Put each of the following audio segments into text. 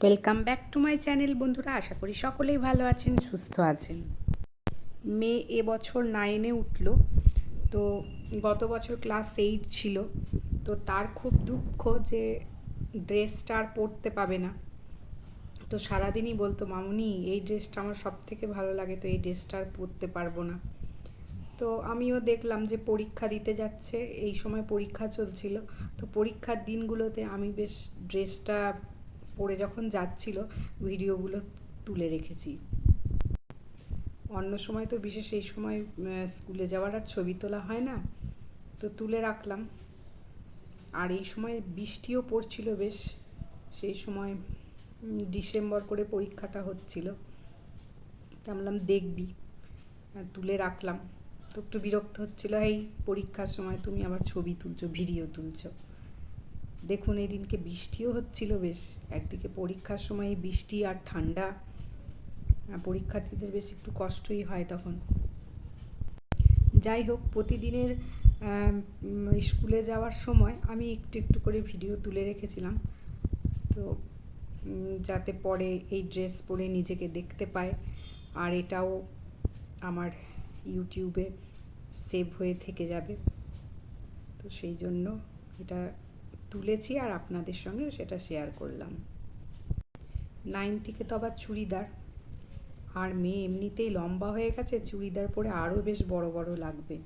Welcome back to my channel বন্ধুরা। আশা করি সকলেই ভালো আছেন, সুস্থ আছেন। মেয়ে এবছর নাইনে উঠল। তো গত বছর ক্লাস এইট ছিল। তো তার খুব দুঃখ যে ড্রেসটা আর পরতে পাবে না। তো সারাদিনই বলতো, মামুনি, এই ড্রেসটা আমার সব থেকে ভালো লাগে, তো এই ড্রেসটা আর পরতে পারব না। তো আমিও দেখলাম যে পরীক্ষা দিতে যাচ্ছে। এই সময় পরীক্ষা চলছিল। তো পরীক্ষার দিনগুলোতে আমি বেশ ড্রেসটা পরে যখন যাচ্ছিল, ভিডিওগুলো তুলে রেখেছি। অন্য সময় তো বিশেষ এই সময় স্কুলে যাওয়ার আর ছবি তোলা হয় না, তো তুলে রাখলাম। আর এই সময় বৃষ্টিও পড়ছিল বেশ, সেই সময় ডিসেম্বর করে পরীক্ষাটা হচ্ছিল। তা বললাম, দেখবি। তুলে রাখলাম। তো একটু বিরক্ত হচ্ছিল এই পরীক্ষার সময় তুমি আবার ছবি তুলছো, ভিডিও তুলছো। দেখুন, এই দিনকে বৃষ্টিও হচ্ছিল বেশ। একদিকে পরীক্ষার সময় বৃষ্টি আর ঠান্ডা। পরীক্ষার্থীদের বেশ একটু কষ্টই হয় তখন। যাই হোক, প্রতিদিনের স্কুলে যাওয়ার সময় আমি একটু একটু করে ভিডিও তুলে রেখেছিলাম। তো যাতে পরে এই ড্রেস পরে নিজেকে দেখতে পায়। আর এটাও আমার ইউটিউবে সেভ হয়ে থেকে যাবে। তো সেই জন্য এটা তুলেছি আর আপনাদের সঙ্গে সেটা শেয়ার করলাম। নাইন থেকে তো আবার চুড়িদার। আর মেয়ে এমনিতেই লম্বা হয়ে গেছে, চুড়িদার পরে আরও বেশ বড় বড় লাগবে।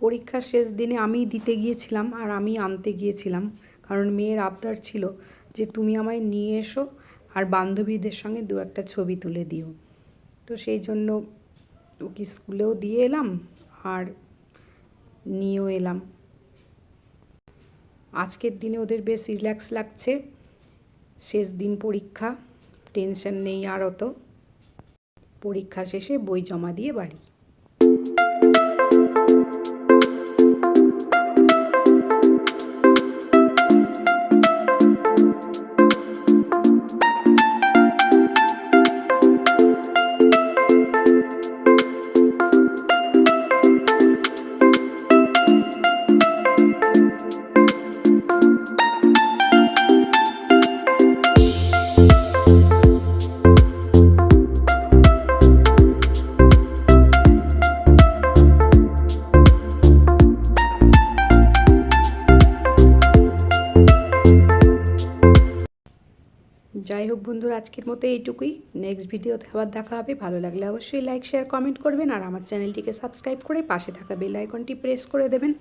পরীক্ষার শেষ দিনে আমি দিতে গিয়েছিলাম আর আমি আনতে গিয়েছিলাম। কারণ মেয়ের আবদার ছিল যে তুমি আমায় নিয়ে এসো আর বান্ধবীদের সঙ্গে দু একটা ছবি তুলে দিও। তো সেই জন্য ওকে স্কুলেও দিয়ে এলাম আর নিয়েও এলাম। আজকের দিনে ওদের বেশ রিল্যাক্স লাগছে। শেষ দিন পরীক্ষা টেনশন নেই আর অত। পরীক্ষা শেষে বই জমা দিয়ে বাড়ি। যাই হোক বন্ধুরা, আজকের মতো এইটুকুই। নেক্সট ভিডিওতে আবার দেখা হবে। ভালো লাগলে অবশ্যই লাইক শেয়ার কমেন্ট করবেন আর আমার চ্যানেলটিকে সাবস্ক্রাইব করে পাশে থাকা বেল আইকনটি প্রেস করে দেবেন।